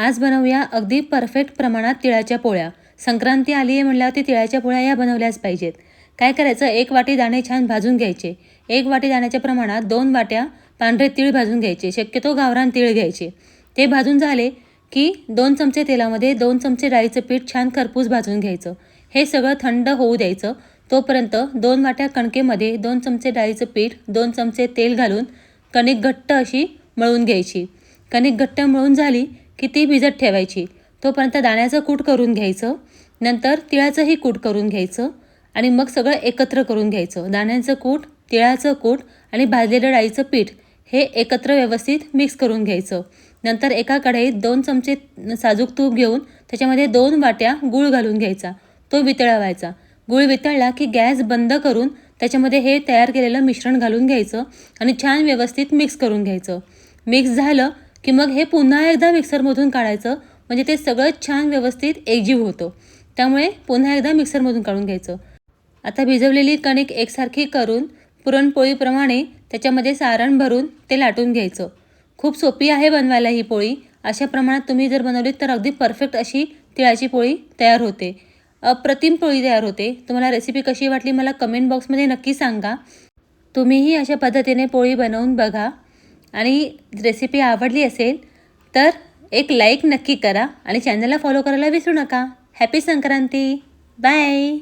आज बनवूया अगदी परफेक्ट प्रमाणात तिळाच्या पोळ्या. संक्रांती आली आहे म्हणल्यावरती तिळाच्या पोळ्या या बनवल्याच पाहिजेत. काय करायचं? एक वाटी दाणे छान भाजून घ्यायचे. एक वाटी दाण्याच्या प्रमाणात दोन वाट्या पांढरे तीळ भाजून घ्यायचे. शक्यतो गावरान तीळ घ्यायचे. ते भाजून झाले की दोन चमचे तेलामध्ये दोन चमचे डाळीचं पीठ छान खरपूस भाजून घ्यायचं. हे सगळं थंड होऊ द्यायचं. तोपर्यंत दोन वाट्या कणकेमध्ये दोन चमचे डाळीचं पीठ दोन चमचे तेल घालून कणिक घट्ट अशी मळून घ्यायची. कणिक घट्ट मळून झाली की ती भिजत ठेवायची? तोपर्यंत दाण्याचं कूट करून घ्यायचं. नंतर तिळाचंही कूट करून घ्यायचं आणि मग सगळं एकत्र करून घ्यायचं. दाण्याचं कूट तिळाचं कूट आणि भाजलेलं डाळीचं पीठ हे एकत्र व्यवस्थित मिक्स करून घ्यायचं. नंतर एका कढईत दोन चमचे साजूक तूप घेऊन त्याच्यामध्ये दोन वाट्या गूळ घालून घ्यायचा. तो वितळवायचा. गूळ वितळला की गॅस बंद करून त्याच्यामध्ये हे तयार केलेलं मिश्रण घालून घ्यायचं आणि छान व्यवस्थित मिक्स करून घ्यायचं. मिक्स झालं की मग हे पुन्हा एकदा मिक्सरमधून काढायचं म्हणजे ते सगळं छान व्यवस्थित एकजीव होतं. त्यामुळे पुन्हा एकदा मिक्सरमधून काढून घ्यायचं. आता भिजवलेली कणिक एकसारखी करून पुरणपोळीप्रमाणे त्याच्यामध्ये सारण भरून ते लाटून घ्यायचं. खूप सोपी आहे बनवायला ही पोळी. अशा प्रमाणात तुम्ही जर बनवलीत तर अगदी परफेक्ट अशी तिळाची पोळी तयार होते. अप्रतिम पोळी तयार होते. तुम्हाला रेसिपी कशी वाटली मला कमेंट बॉक्समध्ये नक्की सांगा. तुम्हीही अशा पद्धतीने पोळी बनवून बघा. आणि रेसिपी आवडली असेल तर एक लाईक नक्की करा आणि चॅनलला फॉलो करायला विसरू नका. Happy Sankranti bye